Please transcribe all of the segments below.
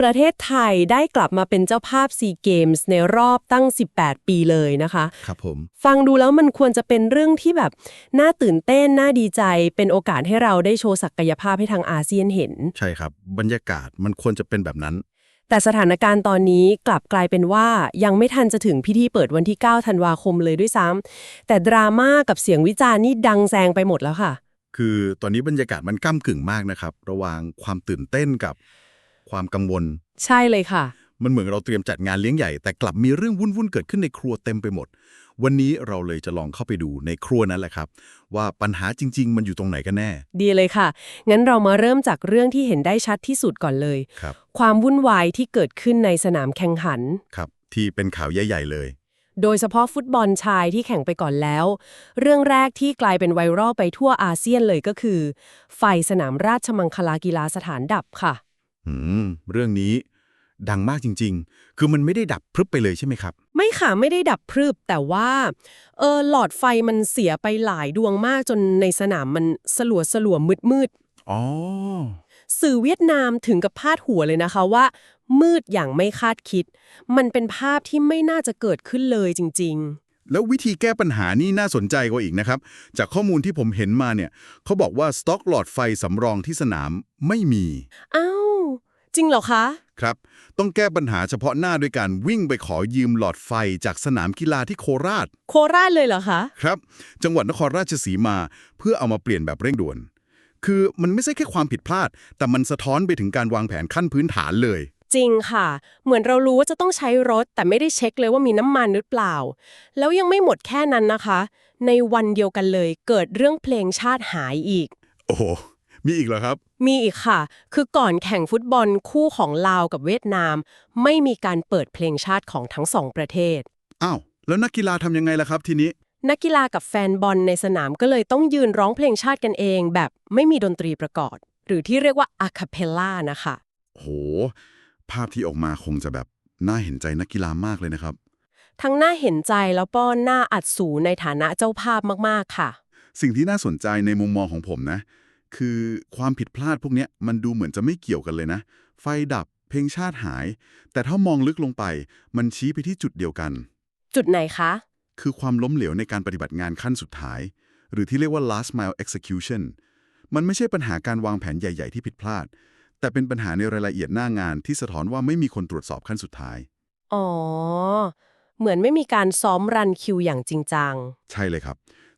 ประเทศไทยได้กลับมาเป็นเจ้าภาพซีเกมส์ในรอบตั้ง 18 ปีเลยนะคะ ครับผม ฟังดูแล้วมันควรจะเป็นเรื่องที่แบบ น่าตื่นเต้น น่าดีใจ เป็นโอกาสให้เราได้โชว์ศักยภาพให้ทางอาเซียนเห็น ใช่ครับ บรรยากาศมันควรจะเป็นแบบนั้น แต่สถานการณ์ตอนนี้กลับกลายเป็นว่ายังไม่ทันจะถึงพิธีเปิดวันที่ 9 ธันวาคมเลยด้วยซ้ำแต่ดราม่ากับเสียงวิจารณ์นี่ดังแซงไปหมดแล้วค่ะ คือตอนนี้บรรยากาศมันก้ากึ่งมากนะครับ ระหว่างความตื่นเต้นกับ ความกังวล ใช่เลยค่ะ มันเหมือนเราเตรียมจัดงานเลี้ยงใหญ่แต่กลับมีเรื่องวุ่นๆเกิดขึ้นในครัวเต็มไปหมด วันนี้เราเลยจะลองเข้าไปดูในครัวนั้นแหละครับ ว่าปัญหาจริง ๆ มันอยู่ตรงไหนกันแน่ ดีเลยค่ะ งั้นเรามาเริ่มจากเรื่องที่เห็นได้ชัดที่สุดก่อนเลย ครับ ความวุ่นวายที่เกิดขึ้นในสนามแข่งขัน ครับ ที่เป็นข่าวใหญ่ๆเลย โดยเฉพาะฟุตบอลชายที่แข่งไปก่อนแล้ว เรื่องแรกที่กลายเป็นไวรัลไปทั่วอาเซียนเลยก็คือ ไฟสนามราชมังคลากีฬาสถานดับค่ะ อืม เรื่องนี้ ดังมากจริง ๆ คือมันไม่ได้ดับพรึบไปเลยใช่ไหมครับ ไม่ค่ะไม่ได้ดับพรึบแต่ว่า เออหลอดไฟมันเสียไปหลายดวงมากจนในสนามมันสลัวสลัวมืดมืดอ๋อๆสื่อเวียดนามถึงกับพาดหัวเลยนะคะว่า มืดอย่างไม่คาดคิด มันเป็นภาพที่ไม่น่าจะเกิดขึ้นเลยจริง ๆ แล้ววิธีแก้ปัญหานี่น่าสนใจกว่าอีกนะครับ จากข้อมูลที่ผมเห็นมาเนี่ย เขาบอกว่าสต็อกหลอดไฟสำรองที่สนามไม่มี อ้าว จริงเหรอคะ ครับ ต้องแก้ปัญหาเฉพาะหน้าด้วยการวิ่งไปขอยืมหลอดไฟจากสนามกีฬาที่โคราช โคราชเลยเหรอคะ ครับ จังหวัดนครราชสีมา เพื่อเอามาเปลี่ยนแบบเร่งด่วน คือมันไม่ใช่แค่ความผิดพลาด แต่มันสะท้อนไปถึงการวางแผนขั้นพื้นฐานเลย จริงค่ะ เหมือนเรารู้ว่าจะต้องใช้รถ แต่ไม่ได้เช็คเลยว่ามีน้ำมันหรือเปล่า แล้วยังไม่หมดแค่นั้นนะคะ ในวันเดียวกันเลย เกิดเรื่องเพลงชาติหายอีก โอ้โห มีอีกเหรอครับ มีอีกค่ะ คือก่อนแข่งฟุตบอลคู่ของลาวกับเวียดนาม ไม่มีการเปิดเพลงชาติของทั้งสองประเทศ อ้าว แล้วนักกีฬาทำยังไงล่ะครับทีนี้ นักกีฬากับแฟนบอลในสนามก็เลยต้องยืนร้องเพลงชาติกันเอง แบบไม่มีดนตรีประกอบ หรือที่เรียกว่าอะคาเพลล่านะคะ โห ภาพที่ออกมาคงจะแบบน่าเห็นใจนักกีฬามากเลยนะครับ ทั้งน่าเห็นใจแล้วก็น่าอัดสูในฐานะเจ้าภาพมากๆค่ะ สิ่งที่น่าสนใจในมุมมองของผมนะ คือความผิดพลาดพวกเนี้ยมันดูเหมือนจะไม่เกี่ยวกันเลยนะ ไฟดับเพลงชาติหาย แต่ถ้ามองลึกลงไป มันชี้ไปที่จุดเดียวกัน จุดไหนคะ คือความล้มเหลวในการปฏิบัติงานขั้นสุดท้าย หรือที่เรียกว่า last mile execution มันไม่ใช่ปัญหาการวางแผนใหญ่ ๆ ที่ผิดพลาด แต่เป็นปัญหาในรายละเอียดหน้างานที่สะท้อนว่าไม่มีคนตรวจสอบขั้นสุดท้าย อ๋อ เหมือนไม่มีการซ้อมรันคิวอย่างจริงจัง ใช่เลยครับ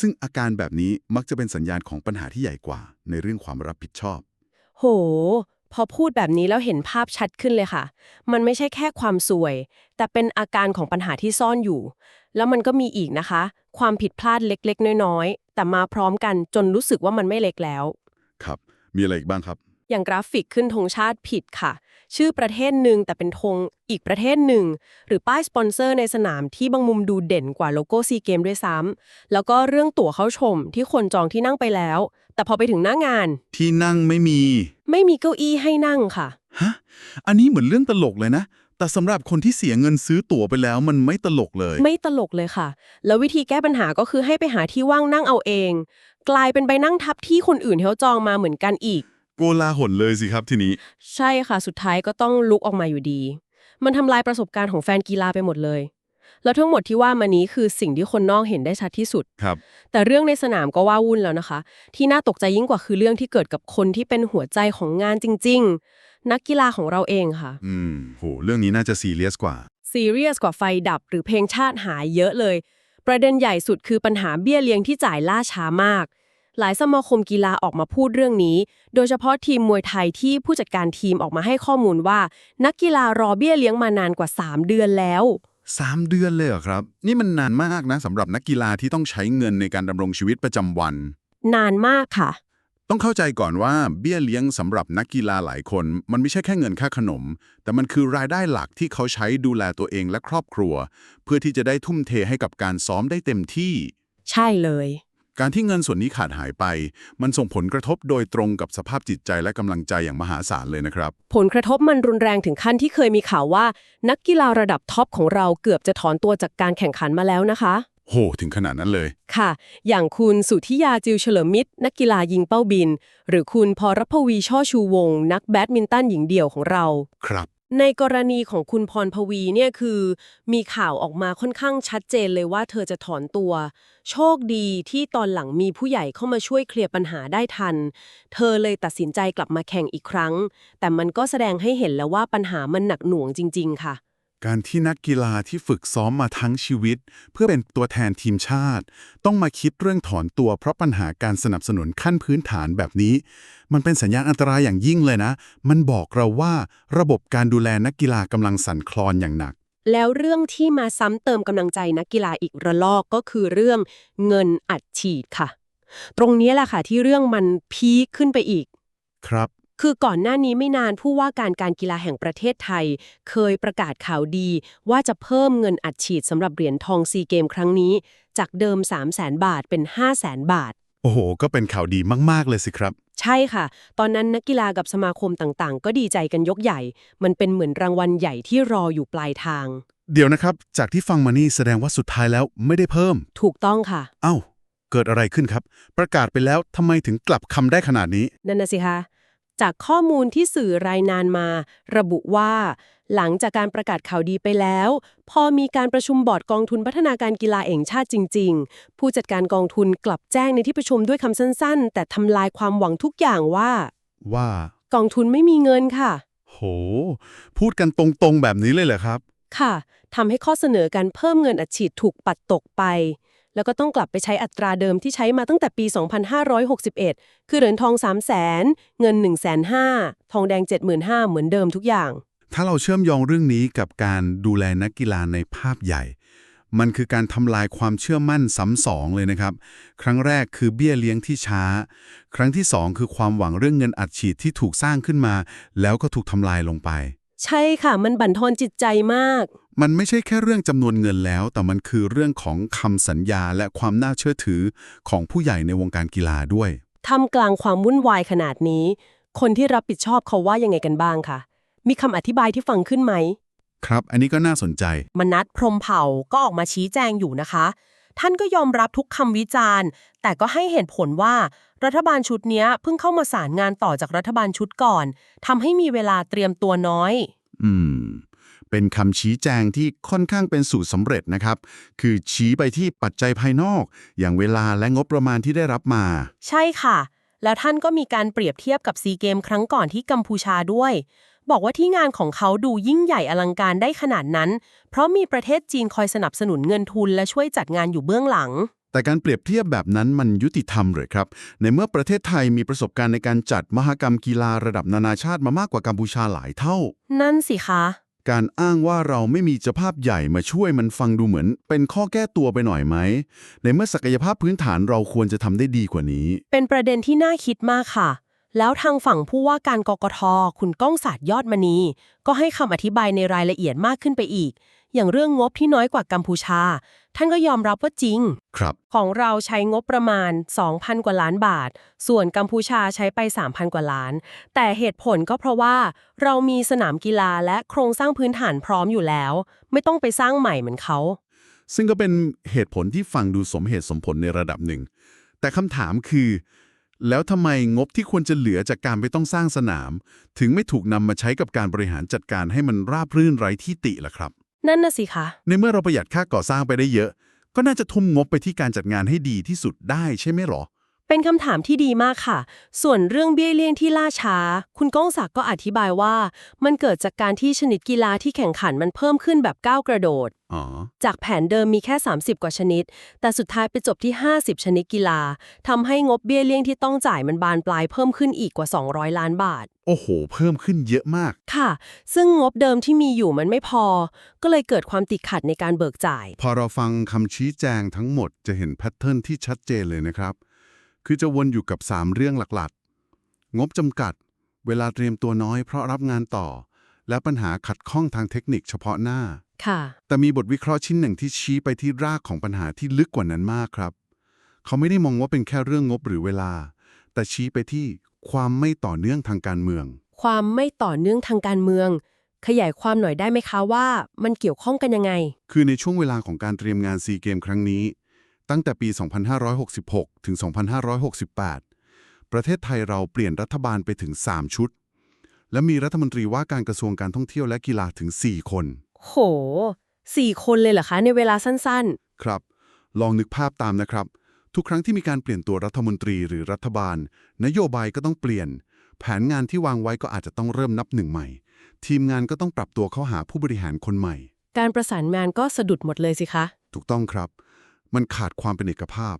ซึ่งอาการแบบนี้มักจะเป็นสัญญาณของปัญหาที่ใหญ่กว่า ในเรื่องความรับผิดชอบ โห พอพูดแบบนี้แล้วเห็นภาพชัดขึ้นเลยค่ะ มันไม่ใช่แค่ความสวย แต่เป็นอาการของปัญหาที่ซ่อนอยู่ แล้วมันก็มีอีกนะคะ ความผิดพลาดเล็กๆ น้อยๆ แต่มาพร้อมกันจนรู้สึกว่ามันไม่เล็กแล้ว ครับ มีอะไรอีกบ้างครับ อย่างกราฟิกขึ้นธงชาติผิดค่ะ ชื่อประเทศหนึ่งแต่เป็นธงอีกประเทศหนึ่ง หรือป้ายสปอนเซอร์ในสนามที่บางมุมดูเด่นกว่าโลโก้ซีเกมด้วยซ้ำแล้วก็เรื่องตั๋วเข้าชมที่คนจองที่นั่งไปแล้ว แต่พอไปถึงหน้างาน ที่นั่งไม่มี ไม่มีเก้าอี้ให้นั่งค่ะฮะอันนี้เหมือนเรื่องตลกเลยนะแต่สำหรับคนที่เสียเงินซื้อตั๋วไปแล้วมันไม่ตลกเลย ไม่ตลกเลยค่ะ แล้ววิธีแก้ปัญหาก็คือให้ไปหาที่ว่างนั่งเอาเอง กลายเป็นไปนั่งทับที่คนอื่นเขาจองมาเหมือนกันอีก โกลาหลเลยสิครับทีนี้ ใช่ค่ะสุดท้ายก็ต้องลุกออกมาอยู่ดี มันทำลายประสบการณ์ของแฟนกีฬาไปหมดเลย แล้วทั้งหมดที่ว่ามานี้คือสิ่งที่คนนอกเห็นได้ชัดที่สุด ครับ แต่เรื่องในสนามก็ว่าวุ่นแล้วนะคะ ที่น่าตกใจยิ่งกว่าคือเรื่องที่เกิดกับคนที่เป็นหัวใจของงานจริง ๆ นักกีฬาของเราเองค่ะ อืมโหเรื่องนี้น่าจะซีเรียสกว่า ซีเรียสกว่าไฟดับหรือเพลงชาติหายเยอะเลย ประเด็นใหญ่สุดคือปัญหาเบี้ยเลี้ยงที่จ่ายล่าช้ามาก หลายสมาคมกีฬาออกมาพูดเรื่องนี้ โดยเฉพาะทีมมวยไทยที่ผู้จัดการทีมออกมาให้ข้อมูลว่า นักกีฬารอเบี้ยเลี้ยงมานานกว่า 3 เดือนแล้ว 3 เดือนเลยเหรอครับ นี่มันนานมากนะสำหรับนักกีฬาที่ต้องใช้เงินในการดำรงชีวิตประจำวัน นานมากค่ะ ต้องเข้าใจก่อนว่าเบี้ยเลี้ยงสำหรับนักกีฬาหลายคน มันไม่ใช่แค่เงินค่าขนม แต่มันคือรายได้หลักที่เขาใช้ดูแลตัวเองและครอบครัว เพื่อที่จะได้ทุ่มเทให้กับการซ้อมได้เต็มที่ ใช่เลย การที่เงินส่วนนี้ขาดหายไป มันส่งผลกระทบโดยตรงกับสภาพจิตใจและกำลังใจอย่างมหาศาลเลยนะครับ ผลกระทบมันรุนแรงถึงขั้นที่เคยมีข่าวว่า นักกีฬาระดับท็อปของเราเกือบจะถอนตัวจากการแข่งขันมาแล้วนะคะ โห ถึงขนาดนั้นเลย ค่ะ อย่างคุณสุธิยาจิวเฉลิมมิตร นักกีฬายิงเป้าบิน หรือคุณพรพวีช่อชูวงศ์นักแบดมินตันหญิงเดี่ยวของเรา ครับ ในกรณีของคุณพรพวีเนี่ยคือมีข่าวออกมาค่อนข้างชัดเจนเลยว่าเธอจะถอนตัว โชคดีที่ตอนหลังมีผู้ใหญ่เข้ามาช่วยเคลียร์ปัญหาได้ทัน เธอเลยตัดสินใจกลับมาแข่งอีกครั้ง แต่มันก็แสดงให้เห็นแล้วว่าปัญหามันหนักหน่วงจริง ๆ ค่ะ การที่นักกีฬาที่ฝึกซ้อมมาทั้งชีวิต เพื่อเป็นตัวแทนทีมชาติ ต้องมาคิดเรื่องถอนตัวเพราะปัญหาการสนับสนุนขั้นพื้นฐานแบบนี้ มันเป็นสัญญาณอันตรายอย่างยิ่งเลยนะ มันบอกเราว่าระบบการดูแลนักกีฬากำลังสั่นคลอนอย่างหนัก แล้วเรื่องที่มาซ้ำเติมกำลังใจนักกีฬาอีกระลอกก็คือเรื่องเงินอัดฉีดค่ะ ตรงนี้แหละค่ะที่เรื่องมันพีคขึ้นไปอีก ครับ คือก่อนหน้านี้ไม่นานผู้ว่าการการกีฬาแห่งประเทศไทย เคยประกาศข่าวดี ว่าจะเพิ่มเงินอัดฉีดสำหรับเหรียญทองซีเกมครั้งนี้ จากเดิม 3 0 0แสนบาทเป็น 5 0 0แสนบาท โอ้โห ก็เป็นข่าวดีมาก ๆ เลยสิครับ ใช่ค่ะ ตอนนั้นนักกีฬากับสมาคมต่างๆ ก็ดีใจกันยกใหญ่ มันเป็นเหมือนรางวัลใหญ่ที่รออยู่ปลายทาง เดี๋ยวนะครับ จากที่ฟังมานี่แสดงว่าสุดท้ายแล้วไม่ได้เพิ่ม ถูกต้องค่ะ เอ้า เกิดอะไรขึ้นครับ ประกาศไปแล้วทำไมถึงกลับคำได้ขนาดนี้ นั่นนะสิคะ จากข้อมูลที่สื่อรายนานมา ระบุว่า หลังจากการประกาศข่าวดีไปแล้ว พอมีการประชุมบอร์ดกองทุนพัฒนาการกีฬาแห่งชาติจริง ๆ ผู้จัดการกองทุนกลับแจ้งในที่ประชุมด้วยคำสั้น ๆ แต่ทำลายความหวังทุกอย่างว่า ว่ากองทุนไม่มีเงินค่ะ โห พูดกันตรงๆแบบนี้เลยเหรอครับ ค่ะทำให้ข้อเสนอการเพิ่มเงินอัดฉีดถูกปัดตกไป แล้วก็ต้องกลับไปใช้อัตราเดิมที่ใช้มาตั้งแต่ปี 2561 คือเหรียญทอง 3 0 0 0 0 0 เงิน 1 5 0 0 0 ทองแดง 75,000 เหมือนเดิมทุกอย่าง ถ้าเราเชื่อมโยงเรื่องนี้กับการดูแลนักกีฬาในภาพใหญ่ มันคือการทำลายความเชื่อมั่นซ้ำสองเลยนะครับ ครั้งแรกคือเบี้ยเลี้ยงที่ช้า ครั้งที่สองคือความหวังเรื่องเงินอัดฉีดที่ถูกสร้างขึ้นมา แล้วก็ถูกทำลายลงไปใช่ค่ะ มันบั่นทอนจิตใจมาก มันไม่ใช่แค่เรื่องจำนวนเงินแล้ว แต่มันคือเรื่องของคำสัญญาและความน่าเชื่อถือของผู้ใหญ่ในวงการกีฬาด้วยทำกลางความวุ่นวายขนาดนี้ คนที่รับผิดชอบเขาว่ายังไงกันบ้างคะมีคำอธิบายที่ฟังขึ้นไหม ครับ อันนี้ก็น่าสนใจ มนัทพรหมเผ่าก็ออกมาชี้แจงอยู่นะคะ ท่านก็ยอมรับทุกคำวิจารณ์ แต่ก็ให้เหตุผลว่ารัฐบาลชุดเนี้ยเพิ่งเข้ามาสารงานต่อจากรัฐบาลชุดก่อนทำให้มีเวลาเตรียมตัวน้อย อืม เป็นคำชี้แจงที่ค่อนข้างเป็นสูตรสำเร็จนะครับ คือชี้ไปที่ปัจจัยภายนอก อย่างเวลาและงบประมาณที่ได้รับมา ใช่ค่ะ แล้วท่านก็มีการเปรียบเทียบกับซีเกมครั้งก่อนที่กัมพูชาด้วย บอกว่าที่งานของเขาดูยิ่งใหญ่อลังการได้ขนาดนั้น เพราะมีประเทศจีนคอยสนับสนุนเงินทุนและช่วยจัดงานอยู่เบื้องหลังแต่การเปรียบเทียบแบบนั้นมันยุติธรรมหรือครับ ในเมื่อประเทศไทยมีประสบการณ์ในการจัดมหกรรมกีฬาระดับนานาชาติมามากกว่ากัมพูชาหลายเท่า นั่นสิคะ การอ้างว่าเราไม่มีเจ้าภาพใหญ่มาช่วยมันฟังดูเหมือน เป็นข้อแก้ตัวไปหน่อยไหม ในเมื่อศักยภาพพื้นฐานเราควรจะทำได้ดีกว่านี้ เป็นประเด็นที่น่าคิดมากค่ะ แล้วทางฝั่งผู้ว่าการกกทคุณก้องศาสตร์ยอดมณี ก็ให้คำอธิบายในรายละเอียดมากขึ้นไปอีก อย่างเรื่องงบที่น้อยกว่ากัมพูชา ท่านก็ยอมรับว่าจริง ครับ ของเราใช้งบประมาณ 2,000 กว่าล้านบาท ส่วนกัมพูชาใช้ไป 3,000 กว่าล้าน แต่เหตุผลก็เพราะว่าเรามีสนามกีฬาและโครงสร้างพื้นฐานพร้อมอยู่แล้ว ไม่ต้องไปสร้างใหม่เหมือนเขา ซึ่งก็เป็นเหตุผลที่ฟังดูสมเหตุสมผลในระดับหนึ่ง แต่คำถามคือ แล้วทำไมงบที่ควรจะเหลือจากการไม่ต้องสร้างสนาม ถึงไม่ถูกนำมาใช้กับการบริหารจัดการให้มันราบรื่นไร้ที่ติล่ะครับ นั่นน่ะสิคะ ในเมื่อเราประหยัดค่าก่อสร้างไปได้เยอะ ก็น่าจะทุ่มงบไปที่การจัดงานให้ดีที่สุดได้ใช่ไหมหรอ เป็นคำถามที่ดีมากค่ะ ส่วนเรื่องเบี้ยเลี้ยงที่ล่าช้า คุณก้องศักดิ์ก็อธิบายว่า มันเกิดจากการที่ชนิดกีฬาที่แข่งขันมันเพิ่มขึ้นแบบก้าวกระโดดอ๋อจากแผนเดิมมีแค่ 30 กว่าชนิด แต่สุดท้ายไปจบที่ 50 ชนิดกีฬาทำให้งบเบี้ยเลี้ยงที่ต้องจ่ายมันบานปลายเพิ่มขึ้นอีกกว่า 200 ล้านบาท โอ้โห เพิ่มขึ้นเยอะมาก ค่ะ ซึ่งงบเดิมที่มีอยู่มันไม่พอ ก็เลยเกิดความติดขัดในการเบิกจ่าย พอเราฟังคำชี้แจงทั้งหมดจะเห็นแพทเทิร์นที่ชัดเจนเลยนะครับ คือจะวนอยู่กับ 3 เรื่องหลักๆ งบจำกัด เวลาเตรียมตัวน้อยเพราะรับงานต่อ และปัญหาขัดข้องทางเทคนิคเฉพาะหน้า ค่ะ แต่มีบทวิเคราะห์ชิ้นหนึ่งที่ชี้ไปที่รากของปัญหาที่ลึกกว่านั้นมากครับ เขาไม่ได้มองว่าเป็นแค่เรื่องงบหรือเวลา แต่ชี้ไปที่ความไม่ต่อเนื่องทางการเมือง ความไม่ต่อเนื่องทางการเมือง ขยายความหน่อยได้ไหมคะว่ามันเกี่ยวข้องกันยังไง คือในช่วงเวลาของการเตรียมงานซีเกมครั้งนี้ ตั้งแต่ปี 2566 ถึง 2568 ประเทศไทยเราเปลี่ยนรัฐบาลไปถึง 3 ชุด และมีรัฐมนตรีว่าการกระทรวงการท่องเที่ยวและกีฬาถึง 4 คน โหสี่คนเลยเหรอคะ ในเวลาสั้นครับ ลองนึกภาพตามนะครับ ทุกครั้งที่มีการเปลี่ยนตัวรัฐมนตรีหรือรัฐบาล นโยบายก็ต้องเปลี่ยน แผนงานที่วางไว้ก็อาจจะต้องเริ่มนับหนึ่งใหม่ ทีมงานก็ต้องปรับตัวเข้าหาผู้บริหารคนใหม่ๆการประสานงานก็สะดุดหมดเลยสิคะ ถูกต้องครับ มันขาดความเป็นเอกภาพ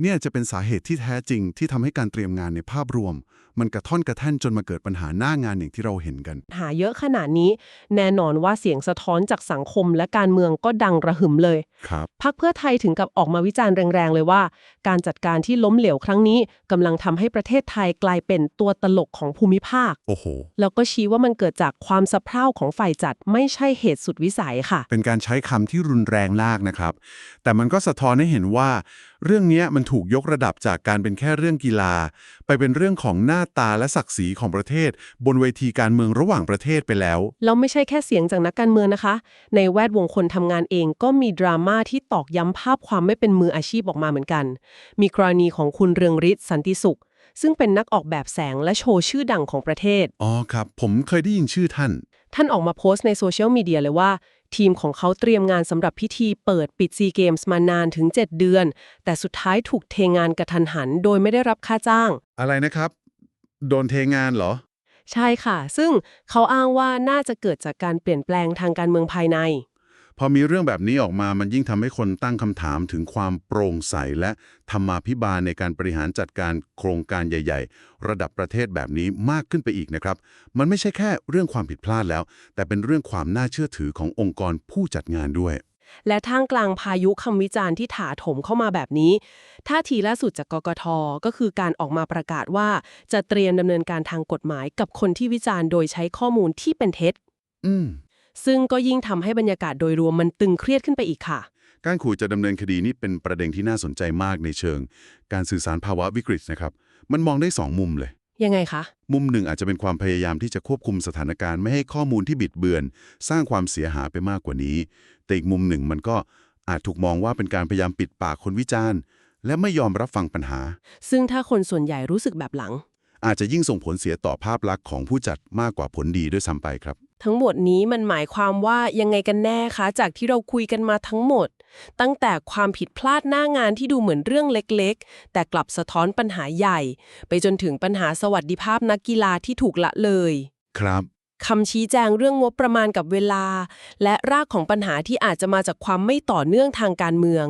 เนี่ยจะเป็นสาเหตุที่แท้จริงที่ทำให้การเตรียมงานในภาพรวม มันกระท่อนกระแท่นจนมาเกิดปัญหาหน้างานอย่างที่เราเห็นกัน หาเยอะขนาดนี้ แน่นอนว่าเสียงสะท้อนจากสังคมและการเมืองก็ดังระหึ่มเลย ครับพักเพื่อไทยถึงกับออกมาวิจารณ์แรงๆ เลยว่า การจัดการที่ล้มเหลวครั้งนี้กำลังทำให้ประเทศไทยกลายเป็นตัวตลกของภูมิภาค โอ้โห แล้วก็ชี้ว่ามันเกิดจากความสะเพร่าของฝ่ายจัดไม่ใช่เหตุสุดวิสัยค่ะ เป็นการใช้คำที่รุนแรงมากนะครับ แต่มันก็สะท้อนให้เห็นว่า เรื่องเนี้ยมันถูกยกระดับจากการเป็นแค่เรื่องกีฬา ไปเป็นเรื่องของหน้าตาและศักดิ์ศรีของประเทศ บนเวทีการเมืองระหว่างประเทศไปแล้ว แล้วไม่ใช่แค่เสียงจากนักการเมืองนะคะ ในแวดวงคนทำงานเองก็มีดราม่าที่ตอกย้ำภาพความไม่เป็นมืออาชีพออกมาเหมือนกัน มีกรณีของคุณเรืองฤทธิ์สันติสุข ซึ่งเป็นนักออกแบบแสงและโชว์ชื่อดังของประเทศ อ๋อครับ ผมเคยได้ยินชื่อท่าน ท่านออกมาโพสต์ในโซเชียลมีเดียเลยว่า ทีมของเขาเตรียมงานสำหรับพิธีเปิดปิดซีเกมส์มานานถึง 7 เดือน แต่สุดท้ายถูกเทงานกระทันหัน โดยไม่ได้รับค่าจ้าง อะไรนะครับ โดนเทงานเหรอ ใช่ค่ะ ซึ่งเขาอ้างว่าน่าจะเกิดจากการเปลี่ยนแปลงทางการเมืองภายใน พอมีเรื่องแบบนี้ออกมามันยิ่งทำให้คนตั้งคำถามถึงความโปร่งใสและธรรมาภิบาลในการบริหารจัดการโครงการใหญ่ ๆ ระดับประเทศแบบนี้มากขึ้นไปอีกนะครับ มันไม่ใช่แค่เรื่องความผิดพลาดแล้ว แต่เป็นเรื่องความน่าเชื่อถือขององค์กรผู้จัดงานด้วย และท่ามกลางพายุคำวิจารณ์ที่ถาโถมเข้ามาแบบนี้ท่าทีล่าสุดจากกกทก็คือการออกมาประกาศว่า จะเตรียมดำเนินการทางกฎหมายกับคนที่วิจารณ์โดยใช้ข้อมูลที่เป็นเท็จอืมซึ่งก็ยิ่งทำให้บรรยากาศโดยรวมมันตึงเครียดขึ้นไปอีกค่ะ การขู่จะดำเนินคดีนี่เป็นประเด็นที่น่าสนใจมากในเชิง การสื่อสารภาวะวิกฤตนะครับ มันมองได้สองมุมเลย ยังไงคะมุมหนึ่งอาจจะเป็นความพยายามที่จะควบคุมสถานการณ์ไม่ให้ข้อมูลที่บิดเบือน สร้างความเสียหายไปมากกว่านี้ แต่อีกมุมหนึ่งมันก็อาจถูกมองว่าเป็นการพยายามปิดปากคนวิจารณ์ และไม่ยอมรับฟังปัญหา ซึ่งถ้าคนส่วนใหญ่รู้สึกแบบหลัง อาจจะยิ่งส่งผลเสียต่อภาพลักษณ์ของผู้จัดมากกว่าผลดีด้วยซ้ำไปครับ ทั้งหมดนี้มันหมายความว่ายังไงกันแน่คะ จากที่เราคุยกันมาทั้งหมด ตั้งแต่ความผิดพลาดหน้างานที่ดูเหมือนเรื่องเล็กๆ แต่กลับสะท้อนปัญหาใหญ่ ไปจนถึงปัญหาสวัสดิภาพนักกีฬาที่ถูกละเลย ครับ คำชี้แจงเรื่องงบประมาณกับเวลา และรากของปัญหาที่อาจจะมาจากความไม่ต่อเนื่องทางการเมือง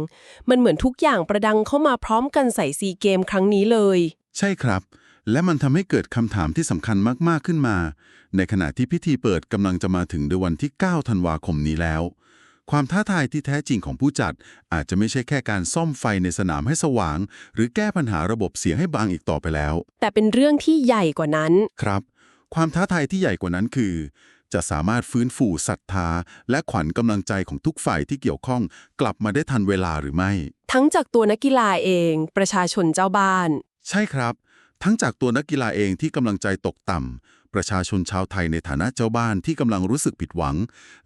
มันเหมือนทุกอย่างประดังเข้ามาพร้อมกันใส่ซีเกมครั้งนี้เลย ใช่ครับ และมันทำให้เกิดคำถามที่สำคัญมาก ๆ ขึ้นมา ในขณะที่พิธีเปิดกำลังจะมาถึงในวันที่ 9 ธันวาคมนี้แล้ว ความท้าทายที่แท้จริงของผู้จัด อาจจะไม่ใช่แค่การซ่อมไฟในสนามให้สว่าง หรือแก้ปัญหาระบบเสียงให้บางอีกต่อไปแล้ว แต่เป็นเรื่องที่ใหญ่กว่านั้น ครับ ความท้าทายที่ใหญ่กว่านั้นคือ จะสามารถฟื้นฟูศรัทธา และขวัญกำลังใจของทุกฝ่ายที่เกี่ยวข้องกลับมาได้ทันเวลาหรือไม่ ทั้งจากตัวนักกีฬาเอง ประชาชนเจ้าบ้าน ใช่ครับ ทั้งจากตัวนักกีฬาเองที่กำลังใจตกต่ำประชาชนชาวไทยในฐานะเจ้าบ้านที่กำลังรู้สึกผิดหวัง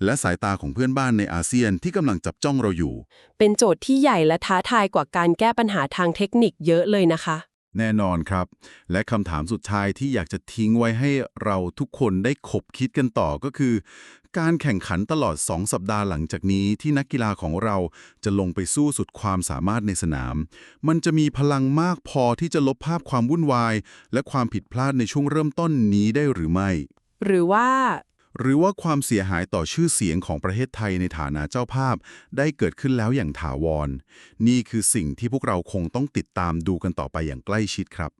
และสายตาของเพื่อนบ้านในอาเซียนที่กำลังจับจ้องเราอยู่ เป็นโจทย์ที่ใหญ่และท้าทายกว่าการแก้ปัญหาทางเทคนิคเยอะเลยนะคะ แน่นอนครับ และคำถามสุดท้ายที่อยากจะทิ้งไว้ให้เราทุกคนได้ขบคิดกันต่อก็คือ การแข่งขันตลอด 2 สัปดาห์หลังจากนี้ที่นักกีฬาของเราจะลงไปสู้สุดความสามารถในสนาม มันจะมีพลังมากพอที่จะลบภาพความวุ่นวาย และความผิดพลาดในช่วงเริ่มต้นนี้ได้หรือไม่ หรือว่า หรือว่าความเสียหายต่อชื่อเสียงของประเทศไทยในฐานะเจ้าภาพ ได้เกิดขึ้นแล้วอย่างถาวร นี่คือสิ่งที่พวกเราคงต้องติดตามดูกันต่อไปอย่างใกล้ชิดครับ